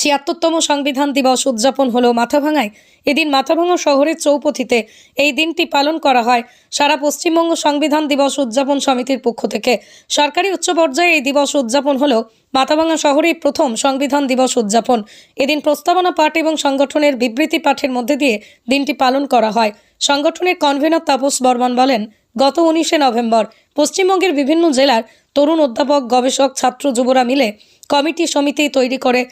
ছিয়াত্তরতম সংবিধান দিবস উদযাপন হলো মাথাভাঙায়। এদিন মাথাভাঙা শহরের চৌপথিতে এই দিনটি পালন করা হয়। সারা পশ্চিমবঙ্গ সংবিধান দিবস উদযাপন সমিতির পক্ষ থেকে সরকারি উচ্চ পর্যায়ে এই দিবস উদযাপন হলো মাথাভাঙা শহরেই প্রথম সংবিধান দিবস উদযাপন। এদিন প্রস্তাবনা পাঠ এবং সংগঠনের বিবৃতি পাঠের মধ্যে দিয়ে দিনটি পালন করা হয়। সংগঠনের কনভেনর তাপস বর্মন বলেন, গত উনিশে নভেম্বর পশ্চিমবঙ্গের বিভিন্ন জেলার তরুণ অধ্যাপক, গবেষক, ছাত্র, যুবরা মিলে কমিটি সমিতি তৈরি করে,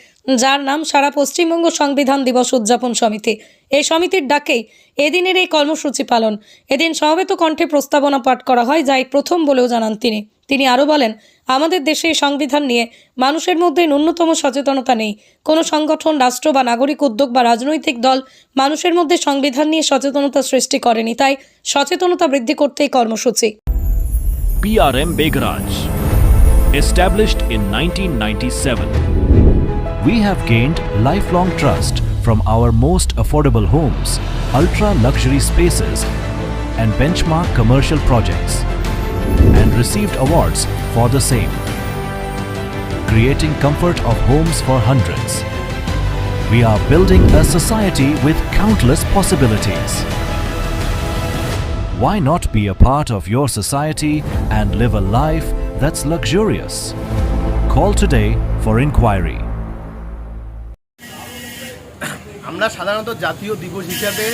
যার নাম সারা পশ্চিমবঙ্গ সংবিধান দিবস উদযাপন সমিতি। এই সমিতির ডাকেই এদিনের এই কর্মসূচি পালন। এদিন সমবেত কণ্ঠে প্রস্তাবনা পাঠ করা হয় যাই প্রথম বলেও জানান তিনি। তিনি আরও বলেন, আমাদের দেশে এই সংবিধান নিয়ে মানুষের মধ্যে ন্যূনতম সচেতনতা নেই। কোনো সংগঠন, রাষ্ট্র বা নাগরিক উদ্যোগ বা রাজনৈতিক দল মানুষের মধ্যে সংবিধান নিয়ে সচেতনতা সৃষ্টি করেনি। তাই সচেতনতা বৃদ্ধি করতেই কর্মসূচি। PRM Begraj. Established in 1997, we have gained lifelong trust from our most affordable homes, ultra luxury spaces, and benchmark commercial projects, and received awards for the same. Creating comfort of homes for hundreds. We are building a society with countless possibilities. Why not be a part of your society and live a life that's luxurious? Call today for inquiry. আমরা সাধারণত জাতীয় দিবস হিসাবে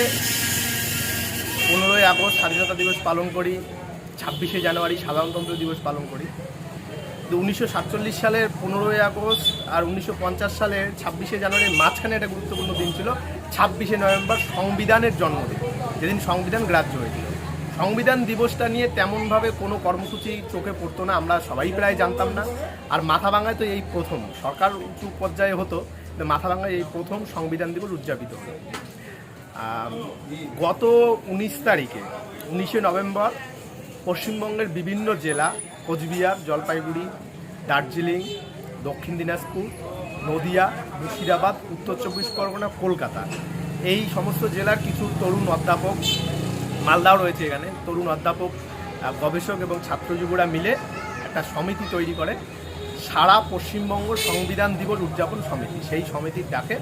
পনেরোই August স্বাধীনতা দিবস পালন করি, ছাব্বিশে জানুয়ারি সাধারণতন্ত্র দিবস পালন করি তো উনিশশো সাতচল্লিশ সালের পনেরোই আগস্ট আর উনিশশো পঞ্চাশ সালের ছাব্বিশে জানুয়ারির মাঝখানে একটা গুরুত্বপূর্ণ দিন ছিল, ছাব্বিশে নভেম্বর সংবিধানের জন্মদিন যেদিন সংবিধান গ্রাহ্য হয়েছিল সংবিধান দিবসটা নিয়ে তেমনভাবে কোনো কর্মসূচি চোখে পড়তো না আমরা সবাই প্রায় জানতাম না। আর মাথা ভাঙায় তো এই প্রথম সরকার উঁচু পর্যায়ে হতো মাথা ভাঙায় এই প্রথম সংবিধান দিবস উদযাপিত আম, গত উনিশ তারিখে উনিশে নভেম্বর পশ্চিমবঙ্গের বিভিন্ন জেলা কোচবিহার জলপাইগুড়ি দার্জিলিং দক্ষিণ দিনাজপুর নদিয়া মুর্শিদাবাদ উত্তর চব্বিশ পরগনা কলকাতা এই সমস্ত জেলার কিছু তরুণ অধ্যাপক মালদাও রয়েছে এখানে। তরুণ অধ্যাপক গবেষক এবং ছাত্র যুবরা মিলে একটা সমিতি তৈরি করে। সারা পশ্চিমবঙ্গ সংবিধান দিবস উদযাপন সমিতি। সেই সমিতির ডাকে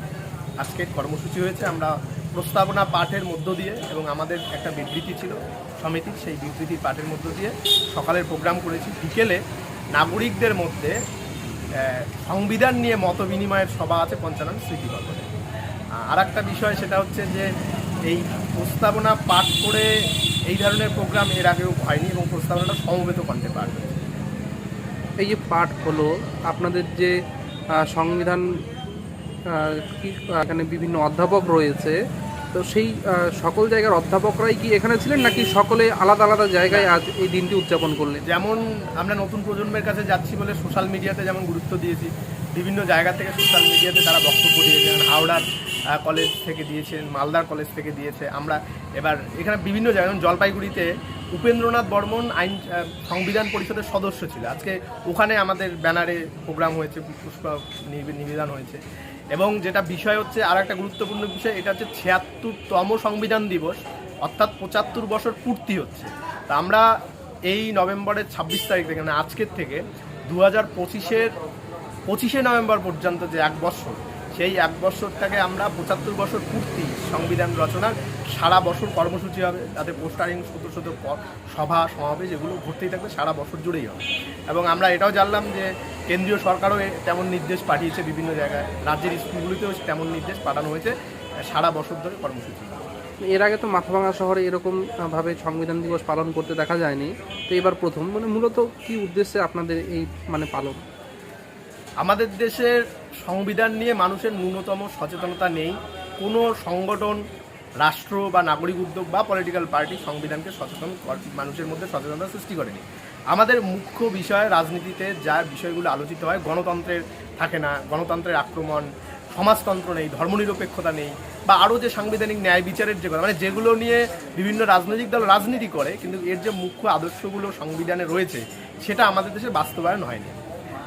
আজকের কর্মসূচি হয়েছে। আমরা প্রস্তাবনা পাঠের মধ্য দিয়ে এবং আমাদের একটা বিবৃতি ছিল সমিতির সেই বিবৃতি পাঠের মধ্য দিয়ে সকালের প্রোগ্রাম করেছি। বিকেলে নাগরিকদের মধ্যে সংবিধান নিয়ে মত বিনিময়ের সভা আছে পঞ্চানন স্মৃতিভবনে আর একটা বিষয় সেটা হচ্ছে যে এই প্রস্তাবনা পাঠ করে এই ধরনের প্রোগ্রাম এর আগেও হয়নি এবং প্রস্তাবনাটা সমবেত কণ্ঠে পাঠ এই যে পাঠ হলো আপনাদের যে সংবিধান এখানে বিভিন্ন অধ্যাপক রয়েছে তো সেই সকল জায়গার অধ্যাপকরাই কি এখানে ছিলেন নাকি সকলে আলাদা আলাদা জায়গায় আজ এই দিনটি উদযাপন করলেন? যেমন আমরা নতুন প্রজন্মের কাছে যাচ্ছি বলে সোশ্যাল মিডিয়াতে যেমন গুরুত্ব দিয়েছি বিভিন্ন জায়গা থেকে সোশ্যাল মিডিয়াতে তারা বক্তব্য দিয়েছেন হাওড়ার কলেজ থেকে দিয়েছেন মালদার কলেজ থেকে দিয়েছে। আমরা এবার এখানে বিভিন্ন জায়গায়, যেমন জলপাইগুড়িতে উপেন্দ্রনাথ বর্মন আইন সংবিধান পরিষদের সদস্য ছিল। আজকে ওখানে আমাদের ব্যানারে প্রোগ্রাম হয়েছে, পুষ্প নিবে- নিবেদন হয়েছে। এবং যেটা বিষয় হচ্ছে আর একটা গুরুত্বপূর্ণ বিষয়, এটা হচ্ছে ছিয়াত্তরতম সংবিধান দিবস, অর্থাৎ পঁচাত্তর বছর পূর্তি হচ্ছে। তা আমরা এই নভেম্বরের ছাব্বিশ তারিখ থেকে মানে আজকের থেকে দু হাজার পঁচিশের, পঁচিশে নভেম্বর পর্যন্ত যে এক বছর সেই এক বছরটাকে আমরা পঁচাত্তর বছর পূর্তি সংবিধান রচনার সারা বছর কর্মসূচি হবে। তাতে পোস্টারিং শত শত সভা সমাবেশ এগুলো ঘুরতেই থাকবে সারা বছর জুড়েই হবে। এবং আমরা এটাও জানলাম যে কেন্দ্রীয় সরকারও তেমন নির্দেশ পাঠিয়েছে বিভিন্ন জায়গায়। রাজ্যের স্কুলগুলিতেও তেমন নির্দেশ পাঠানো হয়েছে সারা বছর ধরে কর্মসূচি। এর আগে তো মাথাভাঙা শহরে এরকম আহ, ভাবে সংবিধান দিবস পালন করতে দেখা যায়নি। তো এবার প্রথম মানে মূলত কি উদ্দেশ্যে আপনাদের এই মানে পালন? আমাদের দেশের সংবিধান নিয়ে মানুষের ন্যূনতম সচেতনতা নেই। কোনো সংগঠন, রাষ্ট্র বা নাগরিক উদ্যোগ বা পলিটিক্যাল পার্টি সংবিধানকে সচেতন মানুষের মধ্যে সচেতনতা সৃষ্টি করেনি। আমাদের মুখ্য বিষয় রাজনীতিতে যা বিষয়গুলো আলোচিত হয়, গণতন্ত্রের থাকে না, গণতন্ত্রের আক্রমণ, সমাজতন্ত্র নেই, ধর্মনিরপেক্ষতা নেই, বা আরও যে সাংবিধানিক ন্যায় বিচারের যে কথা মানে যেগুলো নিয়ে বিভিন্ন রাজনৈতিক দল রাজনীতি করে, কিন্তু এর যে মুখ্য আদর্শগুলো সংবিধানে রয়েছে, সেটা আমাদের দেশে বাস্তবায়ন হয়নি।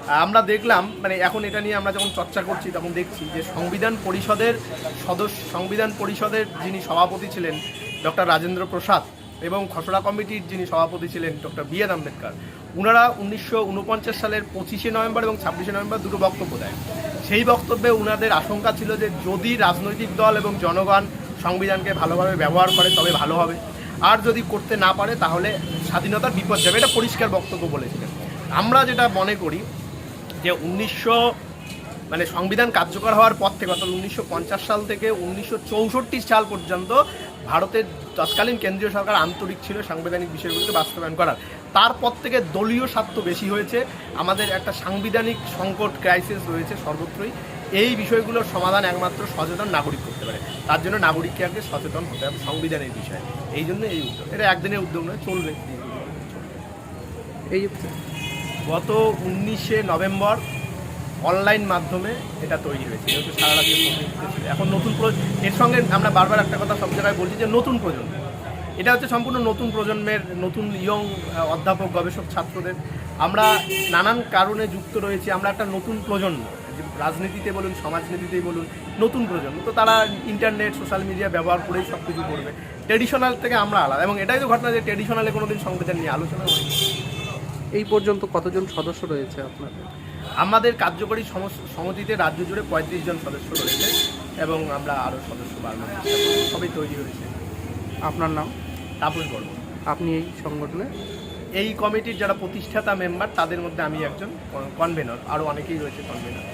আমরা দেখলাম মানে এখন এটা নিয়ে আমরা যখন চর্চা করছি, তখন দেখছি যে সংবিধান পরিষদের সদস্য, সংবিধান পরিষদের যিনি সভাপতি ছিলেন ডক্টর রাজেন্দ্র প্রসাদ এবং খসড়া কমিটির যিনি সভাপতি ছিলেন ডক্টর বি এন আম্বেদকর ওনারা উনিশশো উনপঞ্চাশ সালের পঁচিশে নভেম্বর এবং ছাব্বিশে নভেম্বর দুটো বক্তব্য দেয়। সেই বক্তব্যে উনাদের আশঙ্কা ছিল যে যদি রাজনৈতিক দল এবং জনগণ সংবিধানকে ভালোভাবে ব্যবহার করে, তবে ভালো হবে। আর যদি করতে না পারে, তাহলে স্বাধীনতার বিপদ যাবে। এটা পরিষ্কার বক্তব্য বলেছিলেন। আমরা যেটা মনে করি যে উনিশশো মানে সংবিধান কার্যকর হওয়ার পর থেকে অর্থাৎ উনিশশো পঞ্চাশ সাল থেকে উনিশশো চৌষট্টি সাল পর্যন্ত ভারতের তৎকালীন কেন্দ্রীয় সরকার আন্তরিক ছিল সাংবিধানিক বিষয়গুলিকে বাস্তবায়ন করার। তারপর থেকে দলীয় স্বার্থ বেশি হয়েছে। আমাদের একটা সাংবিধানিক সংকট ক্রাইসিস রয়েছে সর্বত্রই। এই বিষয়গুলোর সমাধান একমাত্র সচেতন নাগরিক করতে পারে। তার জন্য নাগরিককে আগে সচেতন হতে হবে সংবিধানের বিষয়ে। এই জন্য এই উদ্যোগ। এটা একদিনের উদ্যোগ নয়, চলবে। এই গত উনিশে নভেম্বর অনলাইন মাধ্যমে এটা তৈরি হয়েছে। যেহেতু সারা রাজ্যের। এখন নতুন এর সঙ্গে আমরা বারবার একটা কথা সব জায়গায় বলছি যে নতুন প্রজন্ম। এটা হচ্ছে সম্পূর্ণ নতুন প্রজন্মের, নতুন ইয়ং অধ্যাপক, গবেষক, ছাত্রদের। আমরা নানান কারণে যুক্ত রয়েছি। আমরা একটা নতুন প্রজন্ম। রাজনীতিতে বলুন, সমাজনীতিতেই বলুন, নতুন প্রজন্ম। তো তারা ইন্টারনেট, সোশ্যাল মিডিয়া ব্যবহার করেই সব কিছু করবে। ট্রেডিশনাল থেকে আমরা আলাদা। এবং এটাই তো ঘটনা যে ট্রেডিশনালে কোনো দিন সংবিধান নিয়ে আলোচনা হয়নি। এই পর্যন্ত কতজন সদস্য রয়েছে আপনাদের? আমাদের কার্যকরী সমিতিতে রাজ্য জুড়ে পঁয়ত্রিশ জন সদস্য রয়েছে এবং আমরা আরও সদস্য বাড়ানোর সবই তৈরি হয়েছে। আপনার নাম? তাপস বর্ম আপনি এই সংগঠনে এই কমিটির যারা প্রতিষ্ঠাতা মেম্বার তাদের মধ্যে আমি একজন কনভেনর আরও অনেকেই রয়েছে কনভেনর